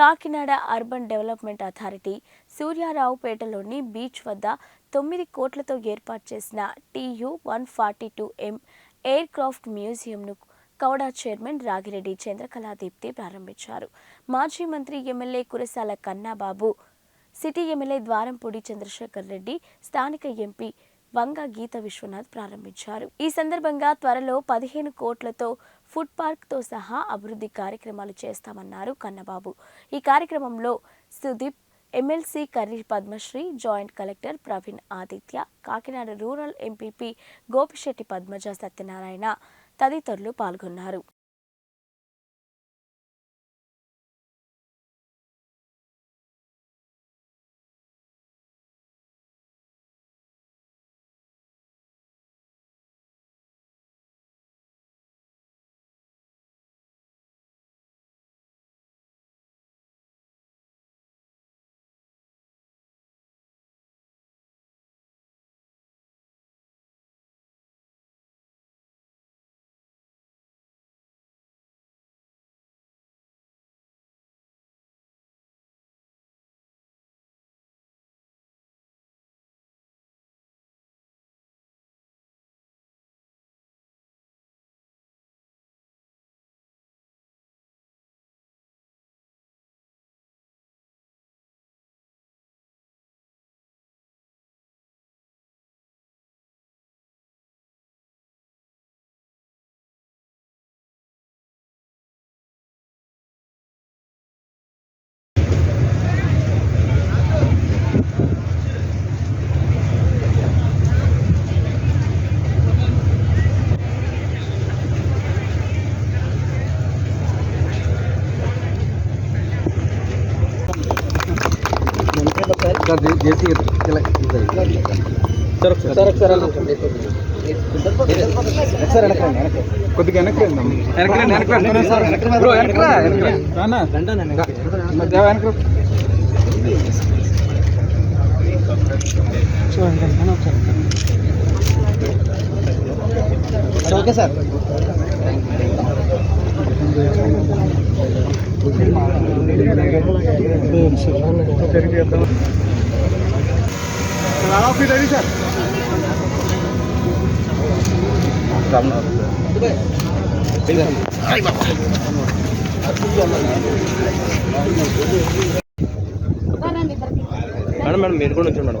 Kakinada urban development authority సూర్యారావుపేటలోని beach వద్ద తొమ్మిది కోట్లతో ఏర్పాటు చేసిన TU one forty two M aircraft మ్యూజియంను కౌడా chairman Ragireddy Chandrakala Deepti ప్రారంభించారు. మాజీ మంత్రి MLA Kurasala Kannababu city MLA Dwarampudi Chandrasekhar Reddy స్థానిక ఎంపీ వంగ గీత విశ్వనాథ్ ప్రారంభించారు. ఈ సందర్భంగా త్వరలో పదిహేను కోట్లతో ఫుడ్ పార్క్తో సహా అభివృద్ధి కార్యక్రమాలు చేస్తామన్నారు కన్నబాబు. ఈ కార్యక్రమంలో Sudeep MLC Karri Padmasri joint collector Praveen Aditya Kakinada rural MPP Gopisetti Padmaja Satyanarayana తదితరులు పాల్గొన్నారు. చేసి వెనక్కి రండి వెనక్కి వెనక్కి ఓకే సార్ రానా సార్ మేడం మేడం మీరు కూడా వచ్చి మేడం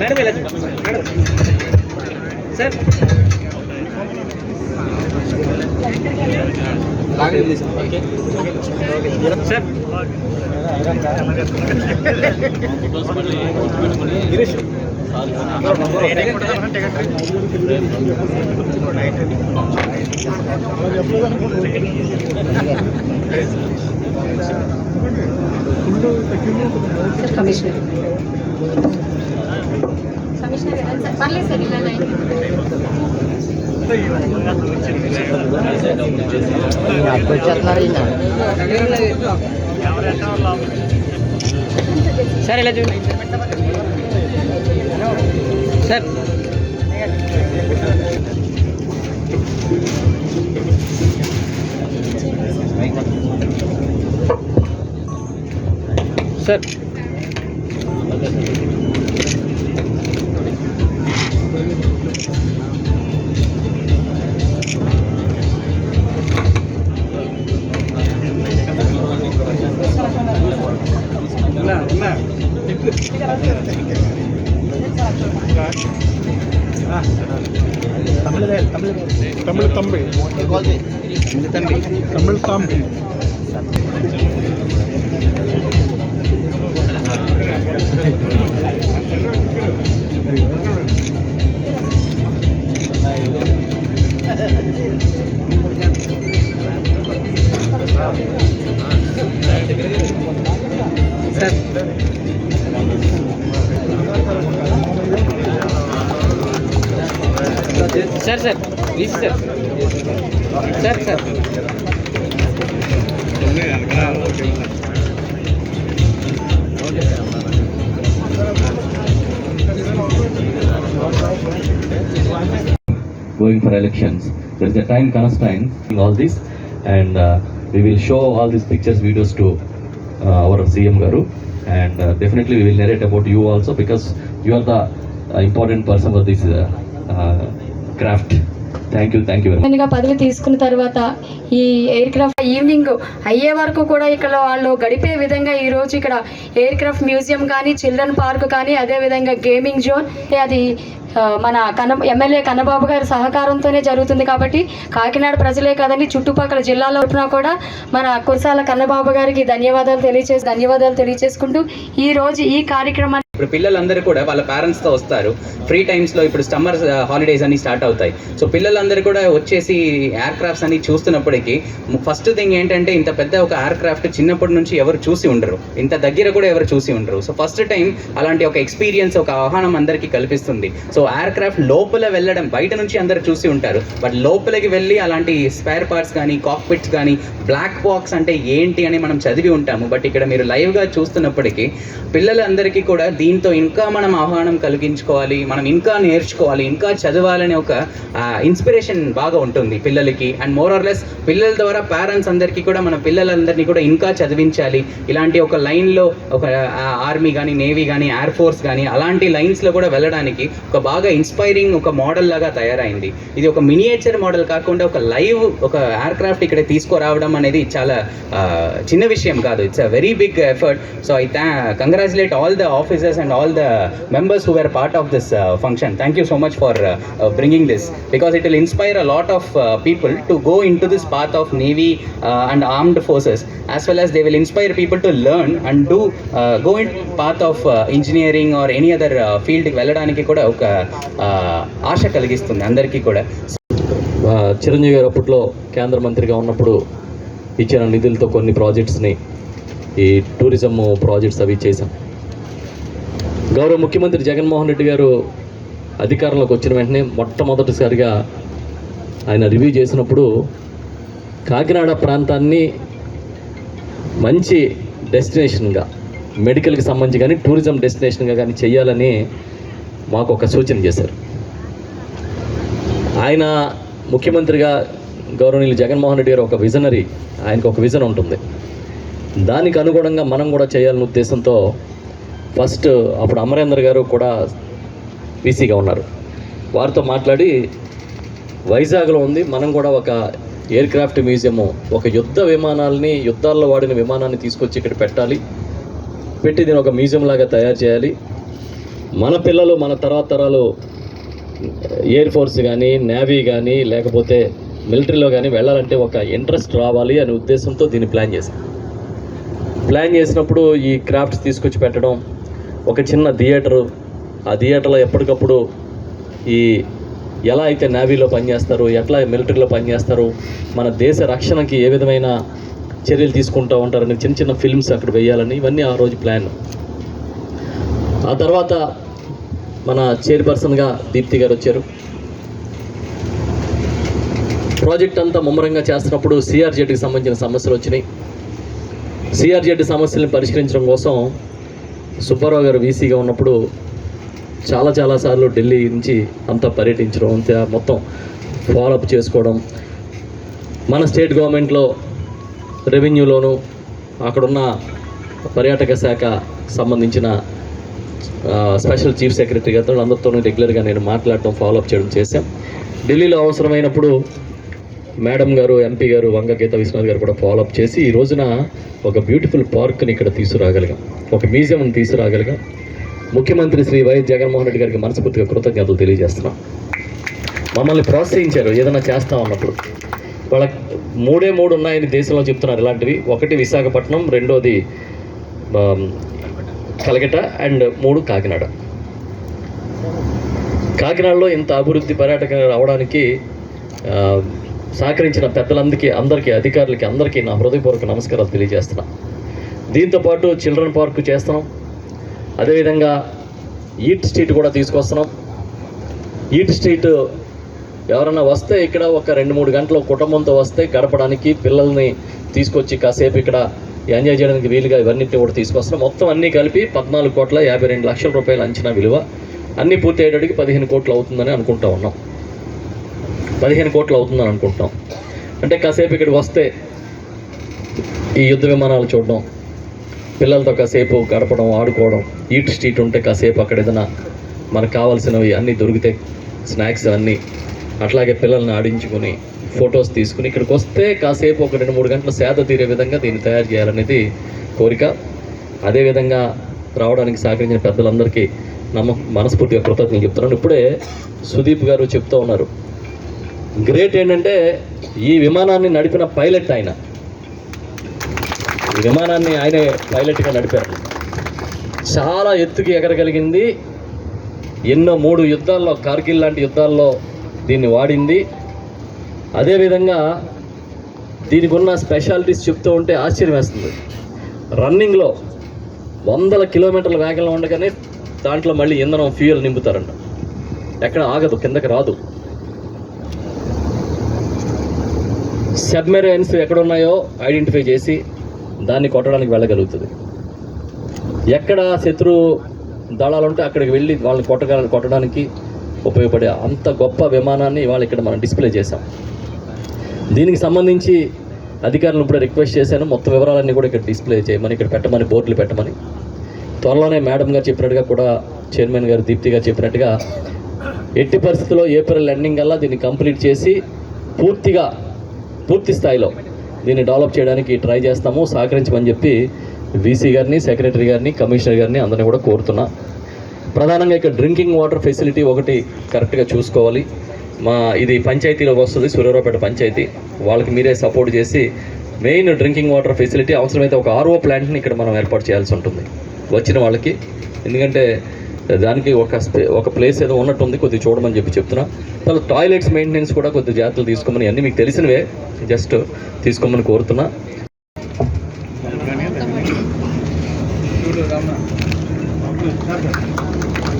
మేడం వెళ్ళదు madam sir sir commissioner commissioner పర్లేదు సార్ ఇలా లైన్ సార్ ఇలా చూడండి sir sir Sir please sir sir sir going for elections. There is a time constraint in all this, and uh, we will show all these pictures, videos to uh, our CM Garu, and uh, definitely we will narrate about you also because you are the uh, important person for this uh, uh, craft. Thank పదవి తీసుకున్న తర్వాత ఈ air craft evening అయ్యే వరకు కూడా ఇక్కడ వాళ్ళు గడిపే విధంగా ఈ రోజు ఇక్కడ ఎయిర్ క్రాఫ్ట్ మ్యూజియం కానీ చిల్డ్రన్ పార్క్ కానీ అదే విధంగా గేమింగ్ జోన్ అది మన కన్న ఎమ్మెల్యే కన్నబాబు గారి సహకారంతోనే జరుగుతుంది కాబట్టి కాకినాడ ప్రజలే కాదండి చుట్టుపక్కల జిల్లాలో ఉన్నా కూడా మన కురసాల కన్నబాబు గారికి ధన్యవాదాలు తెలియచేసి ధన్యవాదాలు తెలియచేసుకుంటూ ఈ రోజు ఈ కార్యక్రమాన్ని ఇప్పుడు పిల్లలందరూ కూడా వాళ్ళ పేరెంట్స్తో వస్తారు. ఫ్రీ టైమ్స్లో ఇప్పుడు సమ్మర్ హాలిడేస్ uh, అన్ని స్టార్ట్ అవుతాయి. సో పిల్లలందరూ కూడా వచ్చేసి ఎయిర్ క్రాఫ్ట్స్ అని చూస్తున్నప్పటికీ ఫస్ట్ థింగ్ ఏంటంటే ఇంత పెద్ద ఒక ఎయిర్ క్రాఫ్ట్ చిన్నప్పటి నుంచి ఎవరు చూసి ఉండరు. ఇంత దగ్గర కూడా ఎవరు చూసి ఉండరు. సో ఫస్ట్ టైం అలాంటి ఒక ఎక్స్పీరియన్స్ ఒక ఆహ్వానం అందరికీ కల్పిస్తుంది. సో ఎయిర్ క్రాఫ్ట్ లోపల వెళ్ళడం బయట నుంచి అందరు చూసి ఉంటారు. బట్ లోపలికి వెళ్ళి అలాంటి స్పేర్ పార్ట్స్ కానీ కాక్పిట్స్ కానీ బ్లాక్ బాక్స్ అంటే ఏంటి అని మనం చదివి ఉంటాము. బట్ ఇక్కడ మీరు లైవ్గా చూస్తున్నప్పటికీ పిల్లలందరికీ కూడా దీంతో ఇంకా మనం ఆహ్వానం కలిగించుకోవాలి మనం ఇంకా నేర్చుకోవాలి ఇంకా చదవాలనే ఒక ఇన్స్పిరేషన్ బాగా ఉంటుంది పిల్లలకి. అండ్ మోర్ ఆర్ లెస్ పిల్లల ద్వారా పేరెంట్స్ అందరికీ కూడా మన పిల్లలందరినీ కూడా ఇంకా చదివించాలి. ఇలాంటి ఒక లైన్లో ఒక ఆర్మీ కానీ నేవీ కానీ ఎయిర్ ఫోర్స్ కానీ అలాంటి లైన్స్లో కూడా వెళ్ళడానికి ఒక బాగా ఇన్స్పైరింగ్ ఒక మోడల్ లాగా తయారైంది. ఇది ఒక మినియేచర్ మోడల్ కాకుండా ఒక లైవ్ ఒక ఎయిర్ క్రాఫ్ట్ ఇక్కడ తీసుకురావడం అనేది చాలా చిన్న విషయం కాదు. It's a very big effort so I congratulate all the officers organisers and all the members who are part of this function thank you so much for bringing this because it will inspire a lot of people to go in to this part of navy and armed forces as well as they will inspire people to learn and do go in part of engineering or any other ఫీల్డ్కి వెళ్ళడానికి కూడా ఒక ఆశ కలిగిస్తుంది అందరికీ కూడా. చిరంజీవి గారు అప్పట్లో కేంద్ర మంత్రిగా ఉన్నప్పుడు ఇచ్చిన నిధులతో కొన్ని ప్రాజెక్ట్స్ని ఈ టూరిజం ప్రాజెక్ట్స్ అవి చేశాం. గౌరవ ముఖ్యమంత్రి జగన్మోహన్ రెడ్డి గారు అధికారంలోకి వచ్చిన వెంటనే మొట్టమొదటిసారిగా ఆయన రివ్యూ చేసినప్పుడు కాకినాడ ప్రాంతాన్ని మంచి డెస్టినేషన్గా మెడికల్కి సంబంధించి కానీ టూరిజం డెస్టినేషన్గా కానీ చేయాలని మాకు ఒక సూచన చేశారు. ఆయన ముఖ్యమంత్రిగా గౌరవనీయులు జగన్మోహన్ రెడ్డి గారు ఒక విజనరీ ఆయనకు ఒక విజన్ ఉంటుంది. దానికి అనుగుణంగా మనం కూడా చేయాలనే ఉద్దేశంతో ఫస్ట్ అప్పుడు అమరేందర్ గారు కూడా వీసీగా ఉన్నారు. వారితో మాట్లాడి వైజాగ్లో ఉంది మనం కూడా ఒక ఎయిర్ క్రాఫ్ట్ మ్యూజియము ఒక యుద్ధ విమానాలని యుద్ధాల్లో వాడిన విమానాన్ని తీసుకొచ్చి ఇక్కడ పెట్టాలి. పెట్టి దీని ఒక మ్యూజియం లాగా తయారు చేయాలి. మన పిల్లలు మన తర్వాత తరాలు ఎయిర్ ఫోర్స్ కానీ నేవీ కానీ లేకపోతే మిలిటరీలో కానీ వెళ్ళాలంటే ఒక ఇంట్రెస్ట్ రావాలి అనే ఉద్దేశంతో దీన్ని ప్లాన్ చేశాం. ప్లాన్ చేసినప్పుడు ఈ క్రాఫ్ట్స్ తీసుకొచ్చి పెట్టడం ఒక చిన్న థియేటరు ఆ థియేటర్లో ఎప్పటికప్పుడు ఈ ఎలా అయితే నేవీలో పనిచేస్తారు ఎట్లా మిలిటరీలో పనిచేస్తారు మన దేశ రక్షణకి ఏ విధమైన చర్యలు తీసుకుంటూ ఉంటారని చిన్న చిన్న ఫిల్మ్స్ అక్కడ వేయాలని ఇవన్నీ ఆ రోజు ప్లాన్. ఆ తర్వాత మన చైర్పర్సన్గా దీప్తి గారు వచ్చారు. ప్రాజెక్ట్ అంతా ముమ్మరంగా చేస్తున్నప్పుడు సిఆర్జెడ్కి సంబంధించిన సమస్యలు వచ్చినాయి. సిఆర్జెడ్ సమస్యలను పరిష్కరించడం కోసం సుబ్బారావు గారు వీసీగా ఉన్నప్పుడు చాలా చాలా సార్లు ఢిల్లీ నుంచి అంతా పర్యటించడం అంతా మొత్తం ఫాలోఅప్ చేసుకోవడం. మన స్టేట్ గవర్నమెంట్లో రెవెన్యూలోను అక్కడున్న పర్యాటక శాఖ సంబంధించిన స్పెషల్ చీఫ్ సెక్రటరీ గారితో అందరితోనూ రెగ్యులర్గా నేను మాట్లాడటం ఫాలోఅప్ చేయడం చేశాం. ఢిల్లీలో అవసరమైనప్పుడు మేడం గారు ఎంపీ గారు వంగ గీత విశ్వనాథ్ గారు కూడా ఫాలోఅప్ చేసి ఈ రోజున ఒక బ్యూటిఫుల్ పార్క్ని ఇక్కడ తీసుకురాగలిగాం. ఒక మ్యూజియంని తీసుకురాగలిగాం. ముఖ్యమంత్రి శ్రీ వైఎస్ జగన్మోహన్ రెడ్డి గారికి మనస్ఫూర్తిగా కృతజ్ఞతలు తెలియజేస్తున్నాం. మమ్మల్ని ప్రోత్సహించారు ఏదైనా చేస్తాం అన్నప్పుడు. వాళ్ళ మూడే మూడు ఉన్నాయని దేశంలో చెప్తున్నారు ఇలాంటివి. ఒకటి విశాఖపట్నం రెండోది కలగట అండ్ మూడు కాకినాడ. కాకినాడలో ఇంత అభివృద్ధి పర్యాటక రావడానికి సహకరించిన పెద్దలందరికీ అందరికీ అధికారులకి అందరికీ నా హృదయపూర్వక నమస్కారాలు తెలియజేస్తున్నా. దీంతోపాటు చిల్డ్రన్ పార్క్ చేస్తున్నాం. అదేవిధంగా ఈట్ స్ట్రీట్ కూడా తీసుకొస్తున్నాం. ఈట్ స్ట్రీట్ ఎవరైనా వస్తే ఇక్కడ ఒక రెండు మూడు గంటలు కుటుంబంతో వస్తే గడపడానికి పిల్లల్ని తీసుకొచ్చి కాసేపు ఇక్కడ ఎంజాయ్ చేయడానికి వీలుగా ఇవన్నింటినీ కూడా తీసుకొస్తున్నాం. మొత్తం అన్నీ కలిపి పద్నాలుగు కోట్ల యాభై రెండు లక్షల రూపాయల అంచనా విలువ. అన్నీ పూర్తి అయ్యేటడికి పదిహేను కోట్లు అవుతుందని అనుకుంటా ఉన్నాం. పదిహేను కోట్లు అవుతుందని అనుకుంటాం అంటే కాసేపు ఇక్కడికి వస్తే ఈ యుద్ధ విమానాలు చూడడం పిల్లలతో కాసేపు గడపడం ఆడుకోవడం ఈట్ స్ట్రీట్ ఉంటే కాసేపు అక్కడ ఏదైనా మనకు కావాల్సినవి అన్నీ దొరికితే స్నాక్స్ అన్నీ అట్లాగే పిల్లల్ని ఆడించుకొని ఫొటోస్ తీసుకుని ఇక్కడికి వస్తే కాసేపు ఒక రెండు మూడు గంటల సేద తీరే విధంగా దీన్ని తయారు చేయాలనేది కోరిక. అదేవిధంగా రావడానికి సహకరించిన పెద్దలందరికీ నమ్మ మనస్ఫూర్తిగా కృతజ్ఞతలు చెప్తున్నాను. ఇప్పుడే సుదీప్ గారు చెప్తూ ఉన్నారు. గ్రేట్ ఏంటంటే ఈ విమానాన్ని నడిపిన పైలట్ ఆయన. ఈ విమానాన్ని ఆయనే పైలట్గా నడిపారు. చాలా ఎత్తుకి ఎగరగలిగింది. ఎన్నో మూడు యుద్ధాల్లో కార్గిల్ లాంటి యుద్ధాల్లో దీన్ని వాడింది. అదేవిధంగా దీనికి ఉన్న స్పెషాలిటీస్ చెప్తూ ఉంటే ఆశ్చర్యం వేస్తుంది. రన్నింగ్లో వందల కిలోమీటర్ల వేగంలో ఉండగానే దాంట్లో మళ్ళీ ఇంధనం ఫ్యూయల్ నింపుతారంట. ఎక్కడ ఆగదు కిందకి రాదు. సబ్మెరైన్స్ ఎక్కడ ఉన్నాయో ఐడెంటిఫై చేసి దాన్ని కొట్టడానికి వెళ్ళగలుగుతుంది. ఎక్కడ శత్రు దళాలు ఉంటే అక్కడికి వెళ్ళి వాళ్ళని కొట్టగ కొట్టడానికి ఉపయోగపడే అంత గొప్ప విమానాన్ని ఇవాళ ఇక్కడ మనం డిస్ప్లే చేసాం దీనికి సంబంధించి అధికారులను ఇప్పుడు రిక్వెస్ట్ చేశాను. మొత్తం వివరాలన్నీ కూడా ఇక్కడ డిస్ప్లే చేయమని ఇక్కడ పెట్టమని బోర్డులు పెట్టమని. త్వరలోనే మేడం గారు చెప్పినట్టుగా కూడా చైర్మన్ గారు దీప్తి గారు చెప్పినట్టుగా ఎట్టి పరిస్థితుల్లో ఏప్రిల్ ఎండింగ్ కల్లా దీన్ని కంప్లీట్ చేసి పూర్తిగా పూర్తి స్థాయిలో దీన్ని డెవలప్ చేయడానికి ట్రై చేస్తాము సహకరించమని చెప్పి వీసీ గారిని సెక్రటరీ గారిని కమిషనర్ గారిని అందరిని కూడా కోరుతున్నా. ప్రధానంగా ఇక్కడ డ్రింకింగ్ వాటర్ ఫెసిలిటీ ఒకటి కరెక్ట్గా చూసుకోవాలి. మా ఇది పంచాయతీలోకి వస్తుంది సూర్యరావుపేట పంచాయతీ. వాళ్ళకి మీరే సపోర్ట్ చేసి మెయిన్ డ్రింకింగ్ వాటర్ ఫెసిలిటీ అవసరమైతే ఒక ఆర్ఓ ప్లాంట్ని ఇక్కడ మనం ఏర్పాటు చేయాల్సి ఉంటుంది. వచ్చిన వాళ్ళకి. ఎందుకంటే దానికి ఒక స్పే ఒక ప్లేస్ ఏదో ఉన్నట్టుంది కొద్దిగా చూడమని చెప్పి చెప్తున్నా. తర్వాత టాయిలెట్స్ మెయింటెనెన్స్ కూడా కొద్ది జాగ్రత్తలు తీసుకోమని అన్నీ మీకు తెలిసినవే. జస్ట్ తీసుకోమని కోరుతున్నా.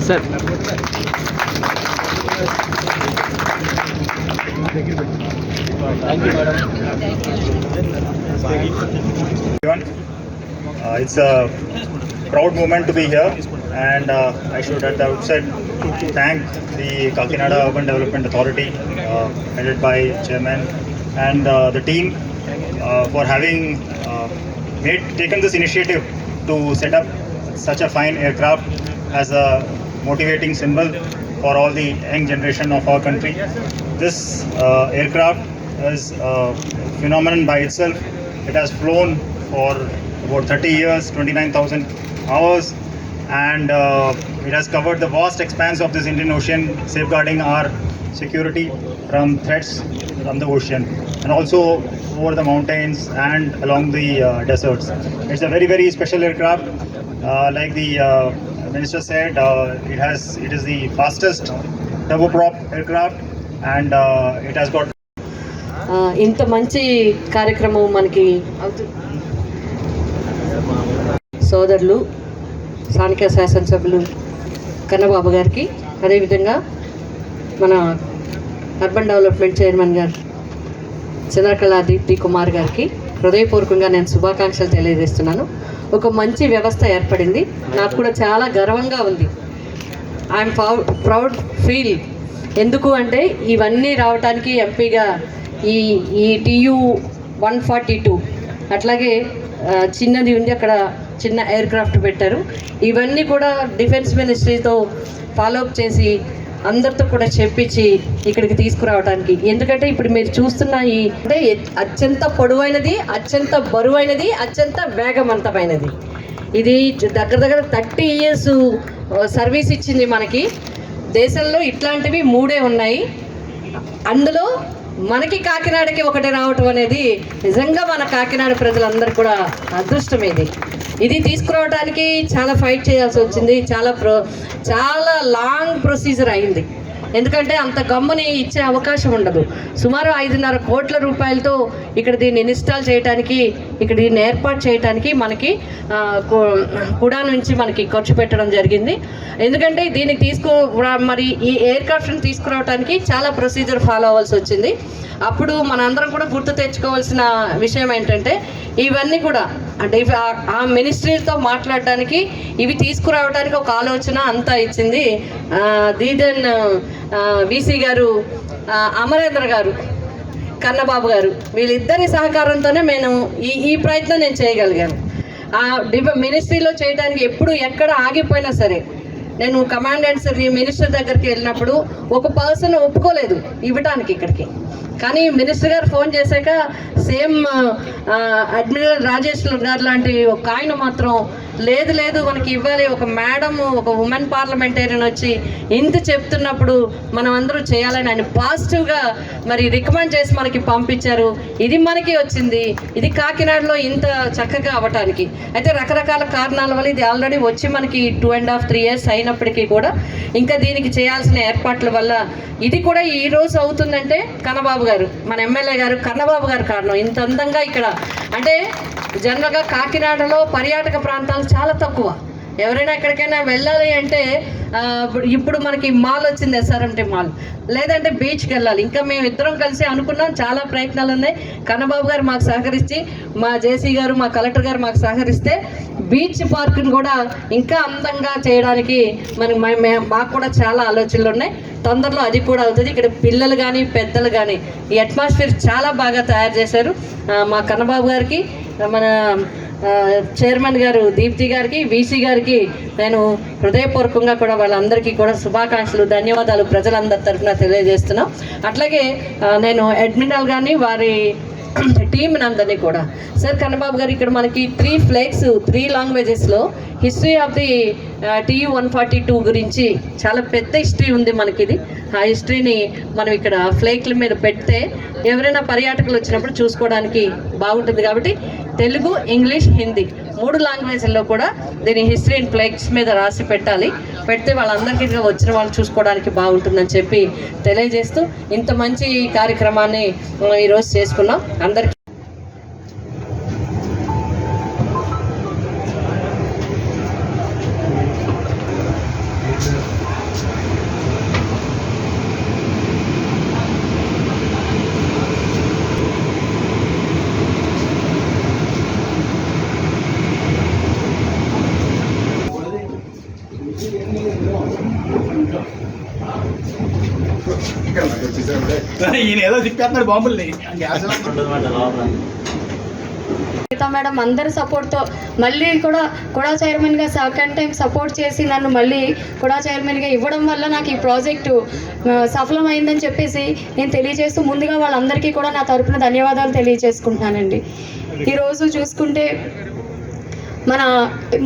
Sir. A proud moment to be here, and uh, I should at the outset thank the Kakinada Urban Development Authority, uh, headed by Chairman, and uh, the team uh, for having uh, made taken this initiative to set up such a fine aircraft as a motivating symbol for all the young generation of our country. This uh, aircraft is a phenomenon by itself. It has flown for about 30 years, 29,000 hours, and uh, it has covered the vast expanse of this Indian Ocean, safeguarding our security from threats from the ocean and also over the mountains and along the uh, deserts. It's a very, very special aircraft. Uh, like the uh, minister said, uh, it has it is the fastest turboprop aircraft, and uh, it has got ఆ, ఇంత మంచి కార్యక్రమం మనకి అవుతు సోదరులు స్థానిక శాసనసభ్యులు కన్నబాబు గారికి అదేవిధంగా మన అర్బన్ డెవలప్మెంట్ చైర్మన్ గారు చంద్రకళ దీప్తి కుమార్ గారికి హృదయపూర్వకంగా నేను శుభాకాంక్షలు తెలియజేస్తున్నాను. ఒక మంచి వ్యవస్థ ఏర్పడింది. నాకు కూడా చాలా గర్వంగా ఉంది. ఐఎమ్ ప్రౌడ్ ఫీల్ ఎందుకు అంటే ఇవన్నీ రావడానికి ఎంపీగా ఈ ఈ టీయూ వన్ ఫార్టీ టూ అట్లాగే చిన్నది ఉంది అక్కడ చిన్న ఎయిర్ క్రాఫ్ట్ పెట్టారు. ఇవన్నీ కూడా డిఫెన్స్ మినిస్ట్రీతో ఫాలోఅప్ చేసి అందరితో కూడా చెప్పించి ఇక్కడికి తీసుకురావడానికి ఎందుకంటే ఇప్పుడు మీరు చూస్తున్న ఈ అంటే అత్యంత పొడవైనది అత్యంత బరువైనది అత్యంత వేగవంతమైనది. ఇది దగ్గర దగ్గర థర్టీ ఇయర్స్ సర్వీస్ ఇచ్చింది మనకి. దేశంలో ఇట్లాంటివి మూడే ఉన్నాయి. అందులో మనకి కాకినాడకి ఒకటి రావటం అనేది నిజంగా మన కాకినాడ ప్రజలందరూ కూడా అదృష్టం ఇది. ఇది తీసుకురావడానికి చాలా ఫైట్ చేయాల్సి వచ్చింది. చాలా ప్రో చాలా లాంగ్ ప్రొసీజర్ అయింది. ఎందుకంటే అంత గమ్ముని ఇచ్చే అవకాశం ఉండదు. సుమారు ఐదున్నర కోట్ల రూపాయలతో ఇక్కడ దీన్ని ఇన్స్టాల్ చేయడానికి ఇక్కడ దీన్ని ఏర్పాటు చేయడానికి మనకి కూడా కుడా నుంచి మనకి ఖర్చు పెట్టడం జరిగింది. ఎందుకంటే దీన్ని తీసుకో మరి ఈ ఎయిర్ క్రాఫ్ట్ని తీసుకురావడానికి చాలా ప్రొసీజర్ ఫాలో అవ్వాల్సి వచ్చింది. అప్పుడు మనందరం కూడా గుర్తు తెచ్చుకోవాల్సిన విషయం ఏంటంటే ఇవన్నీ కూడా అంటే ఇవి ఆ- మినిస్ట్రీతో మాట్లాడడానికి ఇవి తీసుకురావడానికి ఒక ఆలోచన అంతా ఇచ్చింది ఆ, దీదన్ వీసీ గారు అమరేంద్ర గారు కన్నబాబు గారు వీళ్ళిద్దరి సహకారంతోనే నేను ఈ ఈ ప్రయత్నం నేను చేయగలిగాను. ఆ డిప మినిస్ట్రీలో చేయడానికి ఎప్పుడు ఎక్కడ ఆగిపోయినా సరే నేను కమాండెంట్స్ మినిస్టర్ దగ్గరికి వెళ్ళినప్పుడు ఒక పర్సన్ ఒప్పుకోలేదు ఇవ్వటానికి ఇక్కడికి. కానీ మినిస్టర్ గారు ఫోన్ చేశాక సేమ్ అడ్మిరల్ రాజేష్ గారు లాంటి ఒక ఆయన మాత్రం లేదు లేదు మనకి ఇవ్వాలి. ఒక మేడం ఒక ఉమెన్ పార్లమెంటేరియన్ వచ్చి ఇంత చెప్తున్నప్పుడు మనం అందరూ చేయాలని ఆయన పాజిటివ్గా మరి రికమెండ్ చేసి మనకి పంపించారు. ఇది మనకి వచ్చింది. ఇది కాకినాడలో ఇంత చక్కగా అవ్వటానికి. అయితే రకరకాల కారణాల వల్ల ఇది ఆల్రెడీ వచ్చి మనకి two and half three years అయినప్పటికీ కూడా ఇంకా దీనికి చేయాల్సిన ఏర్పాట్ల వల్ల ఇది కూడా ఈ రోజు అవుతుందంటే కన్నబాబు గారు మన ఎమ్మెల్యే గారు కన్నబాబు గారు కారణం. ఇంత అందంగా ఇక్కడ అంటే జనరల్గా కాకినాడలో పర్యాటక ప్రాంతాలు చాలా తక్కువ. ఎవరైనా ఎక్కడికైనా వెళ్ళాలి అంటే ఇప్పుడు- ఇప్పుడు మనకి మాల్ వచ్చింది ఎస్ఆర్ఎంటీ మాల్. లేదంటే బీచ్కి వెళ్ళాలి. ఇంకా మేము ఇద్దరం కలిసి అనుకున్నాం చాలా ప్రయత్నాలు ఉన్నాయి. కన్నబాబు గారు మాకు సహకరించి మా జేసీ గారు మా కలెక్టర్ గారు మాకు సహకరిస్తే బీచ్ పార్క్ని కూడా ఇంకా అందంగా చేయడానికి మనకి మే- మే- మాకు కూడా చాలా ఆలోచనలు ఉన్నాయి. తొందరలో అది కూడా అవుతుంది. ఇక్కడ పిల్లలు కానీ పెద్దలు కానీ ఈ అట్మాస్ఫియర్ చాలా బాగా తయారు చేశారు. మా కన్నబాబు గారికి మన చైర్మన్ గారు దీప్తి గారికి వీసీ గారికి నేను హృదయపూర్వకంగా కూడా వాళ్ళందరికీ కూడా శుభాకాంక్షలు ధన్యవాదాలు ప్రజలందరి తరఫున తెలియజేస్తున్నాం. అట్లాగే నేను అడ్మినల్ గారిని వారి టీం అందరినీ కూడా. సార్ కన్నబాబు గారు ఇక్కడ మనకి three flex three లాంగ్వేజెస్లో history of the TU one forty two గురించి చాలా పెద్ద హిస్టరీ ఉంది మనకి ఇది ఆ హిస్టరీని మనం ఇక్కడ ఫ్లేక్ల మీద పెడితే ఎవరైనా పర్యాటకులు వచ్చినప్పుడు చూసుకోవడానికి బాగుంటుంది కాబట్టి తెలుగు ఇంగ్లీష్ హిందీ మూడు లాంగ్వేజ్ల్లో కూడా దీని హిస్టరీ అండ్ ప్లేక్స్ మీద రాసి పెట్టాలి. పెడితే వాళ్ళందరికీ వచ్చిన వాళ్ళు చూసుకోవడానికి బాగుంటుందని చెప్పి తెలియజేస్తూ ఇంత మంచి కార్యక్రమాన్ని ఈరోజు చేసుకున్నాం. అందరికీ ఈయన ఏదో తిప్పేస్తున్నాడు బాంబుల్ని. గీతా మేడం అందరి సపోర్ట్తో మళ్ళీ కూడా కుడా చైర్మన్గా సెకండ్ టైం సపోర్ట్ చేసి నన్ను మళ్ళీ కుడా చైర్మన్గా ఇవ్వడం వల్ల నాకు ఈ ప్రాజెక్టు సఫలం సఫలమైందని చెప్పేసి నేను తెలియజేస్తూ ముందుగా వాళ్ళందరికీ కూడా నా తరపున ధన్యవాదాలు తెలియజేసుకుంటున్నానండి. ఈరోజు చూసుకుంటే మన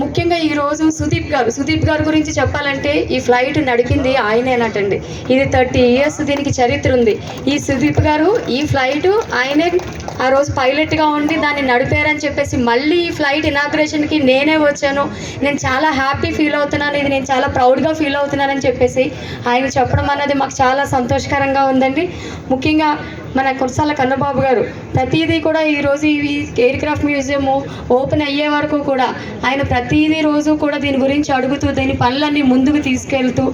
ముఖ్యంగా ఈరోజు సుదీప్ గారు సుదీప్ గారి గురించి చెప్పాలంటే ఈ ఫ్లైట్ నడిపింది ఆయనేనటండి. ఇది థర్టీ ఇయర్స్ దీనికి చరిత్ర ఉంది. ఈ సుదీప్ గారు ఈ ఫ్లైట్ ఆయనే ఆ రోజు పైలట్గా ఉండి దాన్ని నడిపారని చెప్పేసి మళ్ళీ ఈ ఫ్లైట్ ఇనాగ్రేషన్కి నేనే వచ్చాను. నేను చాలా హ్యాపీ ఫీల్ అవుతున్నాను. ఇది నేను చాలా ప్రౌడ్గా ఫీల్ అవుతున్నానని చెప్పేసి ఆయన చెప్పడం అన్నది మాకు చాలా సంతోషకరంగా ఉందండి. ముఖ్యంగా మన కుర్సాల కన్నబాబు గారు. ప్రతిదీ కూడా ఈరోజు ఈ ఎయిర్ క్రాఫ్ట్ మ్యూజియము ఓపెన్ అయ్యే వరకు కూడా ఆయన ప్రతిదీ రోజు కూడా దీని గురించి అడుగుతూ దీని పనులన్నీ ముందుకు తీసుకెళ్తూ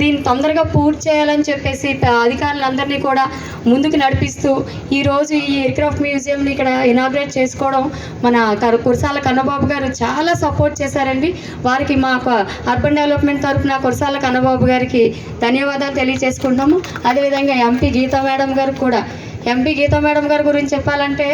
దీన్ని తొందరగా పూర్తి చేయాలని చెప్పేసి అధికారులందరినీ కూడా ముందుకు నడిపిస్తూ ఈరోజు ఈ ఎయిర్ క్రాఫ్ట్ మ్యూజియంని ఇక్కడ ఇనాగ్రేట్ చేసుకోవడం మన కురసాల కన్నబాబు గారు చాలా సపోర్ట్ చేశారండి. వారికి మా అర్బన్ డెవలప్మెంట్ తరఫున కురసాల కన్నబాబు గారికి ధన్యవాదాలు తెలియజేసుకుంటాము అదేవిధంగా ఎంపీ గీతా మేడం గారు కూడా ఎంపీ గీతా మేడం గారి గురించి చెప్పాలంటే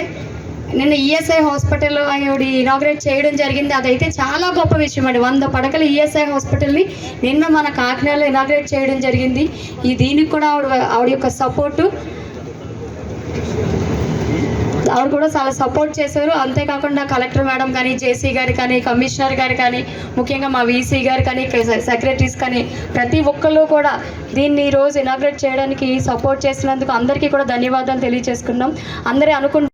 నిన్న ఈఎస్ఐ హాస్పిటల్ ఆవిడ ఇనాగ్రేట్ చేయడం జరిగింది. అదైతే చాలా గొప్ప విషయం అండి. వంద పడకల ఈఎస్ఐ హాస్పిటల్ని నిన్న మన కాకినాడలో ఇనాగ్రేట్ చేయడం జరిగింది. ఈ దీనికి కూడా ఆవిడ ఆవిడ యొక్క సపోర్టు ఆవిడ కూడా చాలా సపోర్ట్ చేశారు. అంతేకాకుండా కలెక్టర్ మేడం కానీ జేసీ గారు కానీ కమిషనర్ గారు కానీ ముఖ్యంగా మా వీసీ గారు కానీ సెక్రటరీస్ కానీ ప్రతి ఒక్కళ్ళు కూడా దీన్ని రోజు ఇనాగ్రేట్ చేయడానికి సపోర్ట్ చేసినందుకు అందరికీ కూడా ధన్యవాదాలు తెలియజేసుకున్నాం అందరూ అనుకుంటున్నారు